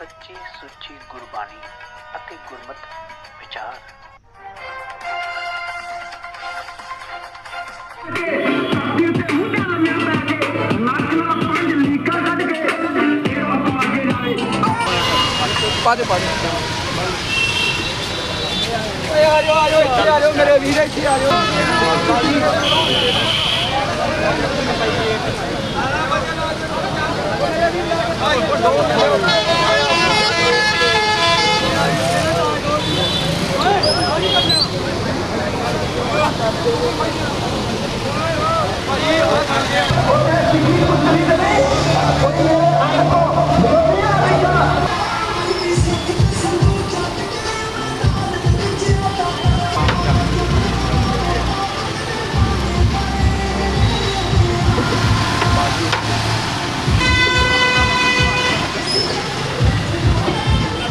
ਸੱਚੀ ਸੁੱਚੀ ਗੁਰਬਾਣੀ ਅਤੇ ਗੁਰਮਤ ਵਿਚਾਰ ਪਾਦੇ ਪਾਦੇ ਓਏ ਆ ਜਾਓ ਆ ਜਾਓ ਇੱਥੇ ਆ ਜਾਓ ਮੇਰੇ ਵੀਰ ਇੱਥੇ ਆ ਜਾਓ ਭਾਈ ਉਹ ਕਰ ਗਿਆ ਉਹਨੇ ਸਿੱਖੀ ਕੁਝ ਨਹੀਂ ਕਰੀ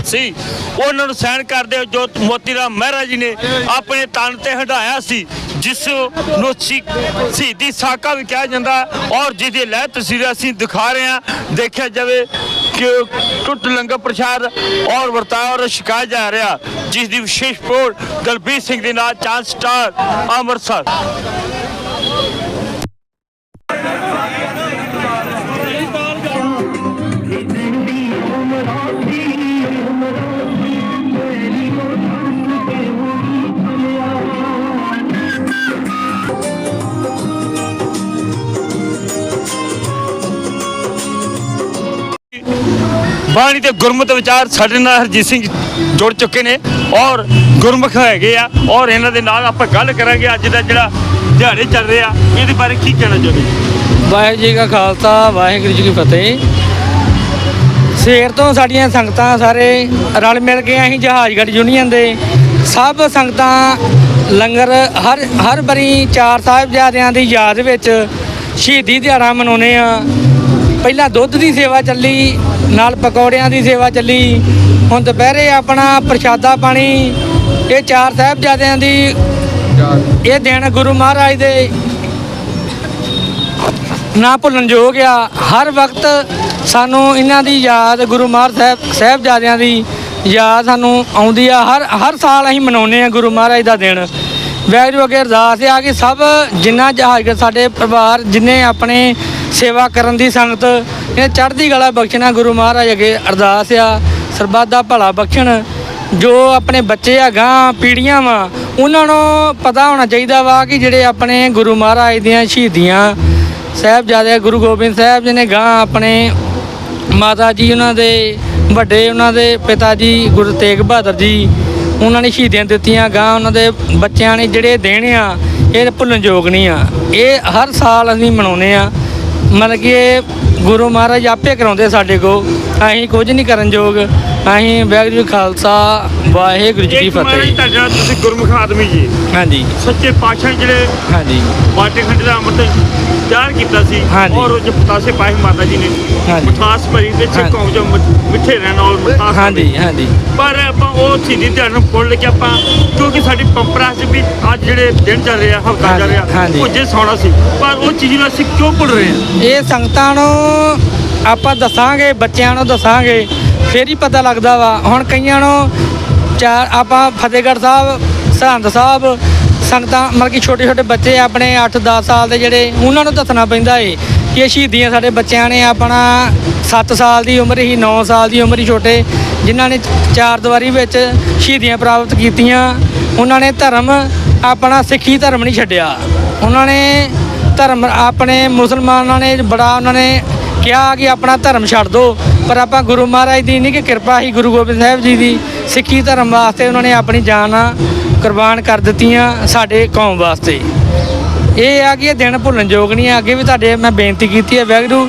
ਸੀ। ਉਹਨਾਂ ਨੂੰ ਸਹਿਣ ਕਰਦੇ ਹੋ ਜੋ ਮੋਤੀ ਰਾਮ ਮਹਿਰਾ ਜੀ ਨੇ ਆਪਣੇ ਤਨ ਤੇ ਹਟਾਇਆ ਸੀ, ਜਿਸ ਨੂੰ ਸ਼ੀ- ਸਾਕਾ ਵੀ ਕਿਹਾ ਜਾਂਦਾ ਹੈ ਔਰ ਜਿਹਦੀ ਲੈ ਤਸਵੀਰਾਂ ਅਸੀਂ ਦਿਖਾ ਰਹੇ ਹਾਂ, ਦੇਖਿਆ ਜਾਵੇ ਕਿ ਟੁੱਟ ਲੰਗਰ ਪ੍ਰਸ਼ਾਦ ਔਰ ਵਰਤਾਓ ਔਰ ਛਕਾਇਆ ਜਾ ਰਿਹਾ, ਜਿਸ ਦੀ ਵਿਸ਼ੇਸ਼ ਰਿਪੋਰਟ ਦਲਬੀਰ ਸਿੰਘ ਦੇ ਨਾਲ ਚਾਂਦ ਸਟਾਰ ਅੰਮ੍ਰਿਤਸਰ। ਬਾਣੀ ਤੇ ਗੁਰਮਤਿ ਵਿਚਾਰ ਸਾਡੇ ਨਾਲ ਹਰਜੀਤ ਸਿੰਘ ਜੁੜ ਚੁੱਕੇ ਨੇ ਔਰ ਗੁਰਮੁਖ ਹੈਗੇ ਆ ਔਰ ਇਹਨਾਂ ਦੇ ਨਾਲ ਆਪਾਂ ਗੱਲ ਕਰਾਂਗੇ ਅੱਜ ਦਾ ਜਿਹੜਾ ਦਿਹਾੜੇ ਚੱਲ ਰਿਹਾ ਇਹਦੇ ਬਾਰੇ ਕੀ ਕਹਿਣਾ ਚਾਹੁੰਦੇ ਵਾਹਿਗੁਰੂ ਜੀ ਕਾ ਖਾਲਸਾ, ਵਾਹਿਗੁਰੂ ਜੀ ਕੀ ਫਤਿਹ। ਸਵੇਰ ਤੋਂ ਸਾਡੀਆਂ ਸੰਗਤਾਂ ਸਾਰੇ ਰਲ ਮਿਲ ਕੇ ਅਸੀਂ ਜਹਾਜ਼ਗੜ੍ਹ ਯੂਨੀਅਨ ਦੇ ਸਭ ਸੰਗਤਾਂ ਲੰਗਰ ਹਰ ਹਰ ਬਰੀ ਚਾਰ ਸਾਹਿਬਜ਼ਾਦਿਆਂ ਦੀ ਯਾਦ ਵਿੱਚ ਸ਼ਹੀਦੀ ਦਿਹਾੜਾ ਮਨਾਉਂਦੇ ਆ ਪਹਿਲਾਂ ਦੁੱਧ ਦੀ ਸੇਵਾ ਚੱਲੀ, ਨਾਲ ਪਕੌੜਿਆਂ ਦੀ ਸੇਵਾ ਚੱਲੀ। ਹੁਣ ਦੁਪਹਿਰੇ ਆਪਣਾ ਪ੍ਰਸ਼ਾਦਾ ਪਾਣੀ, ਇਹ ਚਾਰ ਸਾਹਿਬਜ਼ਾਦਿਆਂ ਦੀ ਇਹ ਦਿਨ ਗੁਰੂ ਮਹਾਰਾਜ ਦੇ ਨਾ ਭੁੱਲਣਯੋਗ ਆ। ਹਰ ਵਕਤ ਸਾਨੂੰ ਇਹਨਾਂ ਦੀ ਯਾਦ, ਗੁਰੂ ਮਹਾਰਾਜ ਸਾਹਿਬ, ਸਾਹਿਬਜ਼ਾਦਿਆਂ ਦੀ ਯਾਦ ਸਾਨੂੰ ਆਉਂਦੀ ਆ। ਹਰ ਹਰ ਸਾਲ ਅਸੀਂ ਮਨਾਉਂਦੇ ਆ ਗੁਰੂ ਮਹਾਰਾਜ ਦਾ ਦਿਨ। ਵੈਰੂ ਅੱਗੇ ਅਰਦਾਸ ਆ ਕਿ ਸਭ ਜਿੰਨਾ ਜਹਾਜ਼ ਸਾਡੇ ਪਰਿਵਾਰ ਜਿੰਨੇ ਆਪਣੇ ਸੇਵਾ ਕਰਨ ਦੀ ਸੰਗਤ, ਇਹ ਚੜ੍ਹਦੀ ਕਲਾ ਬਖਸ਼ਣਾ ਗੁਰੂ ਮਹਾਰਾਜ ਅੱਗੇ ਅਰਦਾਸ ਆ, ਸਰਬੱਤ ਦਾ ਭਲਾ ਬਖਸ਼ਣ। ਜੋ ਆਪਣੇ ਬੱਚੇ ਆ, ਗਾਂ ਪੀੜੀਆਂ ਵਾ, ਉਹਨਾਂ ਨੂੰ ਪਤਾ ਹੋਣਾ ਚਾਹੀਦਾ ਵਾ ਕਿ ਜਿਹੜੇ ਆਪਣੇ ਗੁਰੂ ਮਹਾਰਾਜ ਦੀਆਂ ਸ਼ਹੀਦੀਆਂ ਸਾਹਿਬਜ਼ਾਦੇ ਗੁਰੂ ਗੋਬਿੰਦ ਸਾਹਿਬ ਜੀ ਨੇ ਗਾਂ ਆਪਣੇ ਮਾਤਾ ਜੀ ਉਹਨਾਂ ਦੇ, ਵੱਡੇ ਉਹਨਾਂ ਦੇ, ਪਿਤਾ ਜੀ ਗੁਰੂ ਤੇਗ ਬਹਾਦਰ ਜੀ ਉਹਨਾਂ ਨੇ ਸ਼ਹੀਦੀਆਂ ਦਿੱਤੀਆਂ ਗਾਂ ਉਹਨਾਂ ਦੇ ਬੱਚਿਆਂ ਨੇ ਜਿਹੜੇ ਦੇਣੇ ਆ, ਇਹ ਭੁੱਲਣਯੋਗ ਨਹੀਂ ਆ। ਇਹ ਹਰ ਸਾਲ ਅਸੀਂ ਮਨਾਉਂਦੇ ਆ। ਮਤਲਬ ਕਿ ਗੁਰੂ ਮਹਾਰਾਜ ਆਪੇ ਕਰਾਉਂਦੇ ਸਾਡੇ ਕੋ ਅਸੀਂ ਕੁਝ ਨਹੀਂ ਕਰਨ ਯੋਗ। ਅਸੀਂ ਵਾਹਿਗੁਰੂ ਜੀ ਖਾਲਸਾ ਵਾਹਿਗੁਰੂ ਜੀ ਕੀ ਇੱਕ ਮਹਾਰਾਜ ਫਤਿਹ। ਤੁਹਾਡਾ ਤੁਸੀਂ ਗੁਰਮੁਖ ਆਦਮੀ ਜੀ। ਹਾਂਜੀ। ਸੱਚੇ ਪਾਤਸ਼ਾਹ ਜਿਹੜੇ ਹਾਂਜੀ। ਬਾਟੇ ਖੰਡ ਦਾ ਅੰਮ੍ਰਿਤ ਤਿਆਰ ਕੀਤਾ ਸੀ ਹਾਂਜੀ। ਔਰ ਉਹ ਜੋ ਪਤਾਸੇ ਪਾਏ ਮਾਤਾ ਜੀ ਨੇ। ਹਾਂਜੀ। ਮਿਠਾਸ ਭਰੀ ਤੇ ਹਾਂਜੀ। ਛਕਾਉ ਜੋ ਮਿ- ਮਿੱਠੇ ਰਹਿਣਾ ਔਰ ਮਿਠਾਸ ਹਾਂਜੀ ਹਾਂਜੀ। ਪਰ ਆਪਾਂ ਉਹ ਚੀਜ਼ੀ ਧਿਆਨ ਨੂੰ ਫੋੜ ਕੇ ਆਪਾਂ ਕਿਉਂਕਿ ਸਾਡੀ ਪਰੰਪਰਾ ਚ ਵੀ ਅੱਜ ਜਿਹੜੇ ਦਿਨ ਚੱਲ ਰਿਹਾ ਹਫਤਾ ਚੱਲ ਰਿਹਾ ਹਾਂਜੀ। ਭੁੱਜੇ ਸੌਣਾ ਸੀ। ਪਰ ਉਹ ਚੀਜ਼ ਨੂੰ ਅਸੀਂ ਕਿਉਂ ਭੁੱਲ ਰਹੇ ਹਾਂ ਇਹ ਸੰਗਤਾਂ ਨੂੰ ਆਪਾਂ ਦੱਸਾਂਗੇ ਬੱਚਿਆਂ ਨੂੰ ਦੱਸਾਂਗੇ ਫਿਰ ਹੀ ਪਤਾ ਲੱਗਦਾ ਵਾ। ਹੁਣ ਕਈਆਂ ਨੂੰ ਚਾਰ ਆਪਾਂ ਫਤਿਹਗੜ੍ਹ ਸਾਹਿਬ, ਸਰਹੰਦ ਸਾਹਿਬ, ਸੰਗਤਾਂ ਮਤਲਬ ਕਿ ਛੋਟੇ ਛੋਟੇ ਬੱਚੇ ਆਪਣੇ 8-10 ਸਾਲ ਦੇ ਜਿਹੜੇ, ਉਹਨਾਂ ਨੂੰ ਦੱਸਣਾ ਪੈਂਦਾ ਏ ਕਿ ਇਹ ਸ਼ਹੀਦੀਆਂ ਸਾਡੇ ਬੱਚਿਆਂ ਨੇ ਆਪਣਾ 7 ਸਾਲ ਦੀ ਉਮਰ ਹੀ 9 ਸਾਲ ਦੀ ਉਮਰ ਹੀ ਛੋਟੇ, ਜਿਨ੍ਹਾਂ ਨੇ ਚਾਰ ਦੀਵਾਰੀ ਵਿੱਚ ਸ਼ਹੀਦੀਆਂ ਪ੍ਰਾਪਤ ਕੀਤੀਆਂ। ਉਹਨਾਂ ਨੇ ਧਰਮ ਆਪਣਾ ਸਿੱਖੀ ਧਰਮ ਨਹੀਂ ਛੱਡਿਆ। ਉਹਨਾਂ ਨੇ ਧਰਮ ਆਪਣੇ ਮੁਸਲਮਾਨਾਂ ਨੇ ਬੜਾ ਉਹਨਾਂ ਨੇ ਕਿਹਾ ਕਿ ਆਪਣਾ ਧਰਮ ਛੱਡ ਦਿਓ ਪਰ ਆਪਾਂ ਗੁਰੂ ਮਹਾਰਾਜ ਦੀ ਨਹੀਂ ਕਿ ਕਿਰਪਾ ਹੀ ਗੁਰੂ ਗੋਬਿੰਦ ਸਾਹਿਬ ਜੀ ਦੀ ਸਿੱਖੀ ਧਰਮ ਵਾਸਤੇ ਉਹਨਾਂ ਨੇ ਆਪਣੀ ਜਾਨ ਕੁਰਬਾਨ ਕਰ ਦਿੱਤੀਆਂ ਸਾਡੇ ਕੌਮ ਵਾਸਤੇ। ਇਹ ਆ ਕਿ ਇਹ ਦਿਨ ਭੁੱਲਣਯੋਗ ਨਹੀਂ ਹੈ। ਅੱਗੇ ਵੀ ਤੁਹਾਡੇ ਮੈਂ ਬੇਨਤੀ ਕੀਤੀ ਹੈ ਵੈਗਰੂ,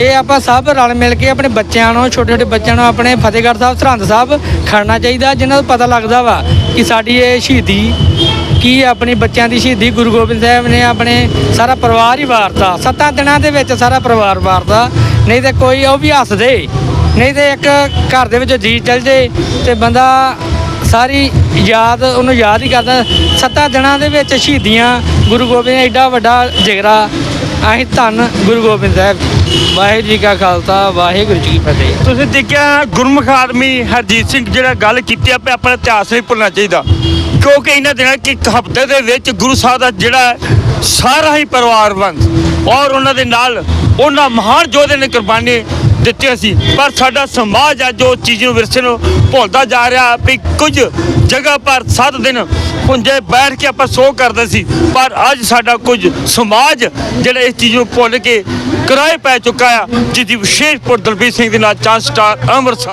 ਇਹ ਆਪਾਂ ਸਭ ਰਲ ਮਿਲ ਕੇ ਆਪਣੇ ਬੱਚਿਆਂ ਨੂੰ ਛੋਟੇ ਛੋਟੇ ਬੱਚਿਆਂ ਨੂੰ ਆਪਣੇ ਫਤਿਹਗੜ੍ਹ ਸਾਹਿਬ, ਸਰਹੰਦ ਸਾਹਿਬ ਖੜਨਾ ਚਾਹੀਦਾ, ਜਿਨ੍ਹਾਂ ਨੂੰ ਪਤਾ ਲੱਗਦਾ ਵਾ ਕਿ ਸਾਡੀ ਇਹ ਸ਼ਹੀਦੀ ਕੀ ਆਪਣੀ ਬੱਚਿਆਂ ਦੀ ਸ਼ਹੀਦੀ। ਗੁਰੂ ਗੋਬਿੰਦ ਸਾਹਿਬ ਨੇ ਆਪਣੇ ਸਾਰਾ ਪਰਿਵਾਰ ਹੀ ਵਾਰਤਾ। ਸੱਤਾਂ ਦਿਨਾਂ ਦੇ ਵਿੱਚ ਸਾਰਾ ਪਰਿਵਾਰ ਵਾਰਤਾ। ਨਹੀਂ ਤੇ ਕੋਈ ਉਹ ਵੀ ਹੱਸਦੇ ਨਹੀਂ ਤੇ ਇੱਕ ਘਰ ਦੇ ਵਿੱਚ ਜੀ ਚੱਲ ਜੇ ਤੇ ਬੰਦਾ ਸਾਰੀ ਯਾਦ ਉਹਨੂੰ ਯਾਦ ਹੀ ਕਰਦਾ। ਸੱਤਾਂ ਦਿਨਾਂ ਦੇ ਵਿੱਚ ਸ਼ਹੀਦੀਆਂ ਗੁਰੂ ਗੋਬਿੰਦ ਨੇ ਐਡਾ ਵੱਡਾ ਜਿਗਰਾ। ਅਸੀਂ ਧੰਨ ਗੁਰੂ ਗੋਬਿੰਦ ਸਾਹਿਬ। ਜੀ। ਵਾਹਿਗੁਰੂ ਜੀ ਕਾ ਖਾਲਸਾ, ਵਾਹਿਗੁਰੂ ਜੀ ਕੀ ਫਤਿਹ। ਤੁਸੀਂ ਦੇਖਿਆ ਗੁਰਮੁਖ ਆਦਮੀ ਹਰਜੀਤ ਸਿੰਘ ਜਿਹੜਾ ਗੱਲ ਕੀਤੀ ਆ ਆਪਣਾ ਇਤਿਹਾਸ ਨਹੀਂ ਭੁੱਲਣਾ ਚਾਹੀਦਾ। ਕਿਉਂਕਿ ਇਹਨਾਂ ਦਿਨਾਂ ਕਿ ਇੱਕ ਹਫ਼ਤੇ ਦੇ ਵਿੱਚ ਗੁਰੂ ਸਾਹਿਬ ਦਾ ਜਿਹੜਾ ਸਾਰਾ ਹੀ ਪਰਿਵਾਰ ਬੰਦ ਔਰ ਉਹਨਾਂ ਦੇ ਨਾਲ ਉਹਨਾਂ ਮਹਾਨ ਯੋਧੇ ਨੇ ਕੁਰਬਾਨੀ ਦਿੱਤੀਆਂ ਸੀ। ਪਰ ਸਾਡਾ ਸਮਾਜ ਅੱਜ ਜੋ ਚੀਜ਼ ਨੂੰ ਵਿਰਸੇ ਨੂੰ ਭੁੱਲਦਾ ਜਾ ਰਿਹਾ ਵੀ ਕੁਝ ਜਗ੍ਹਾ ਪਰ 7 ਦਿਨ ਪੁੰਜੇ ਬੈਠ ਕੇ ਆਪਾਂ ਸੋ ਕਰਦੇ ਸੀ। ਪਰ ਅੱਜ ਸਾਡਾ ਕੁਝ ਸਮਾਜ ਜਿਹੜਾ ਇਸ ਚੀਜ਼ ਨੂੰ ਭੁੱਲ ਕੇ ਕਿਰਾਏ ਪੈ ਚੁੱਕਾ ਆ ਜਿਹਦੀ ਵਿਸ਼ੇਸ਼ ਪੁਰ ਦਲਬੀਰ ਸਿੰਘ ਦੇ ਨਾਲ ਚਾਂਸ ਸਟਾਰ ਅੰਮ੍ਰਿਤਸਰ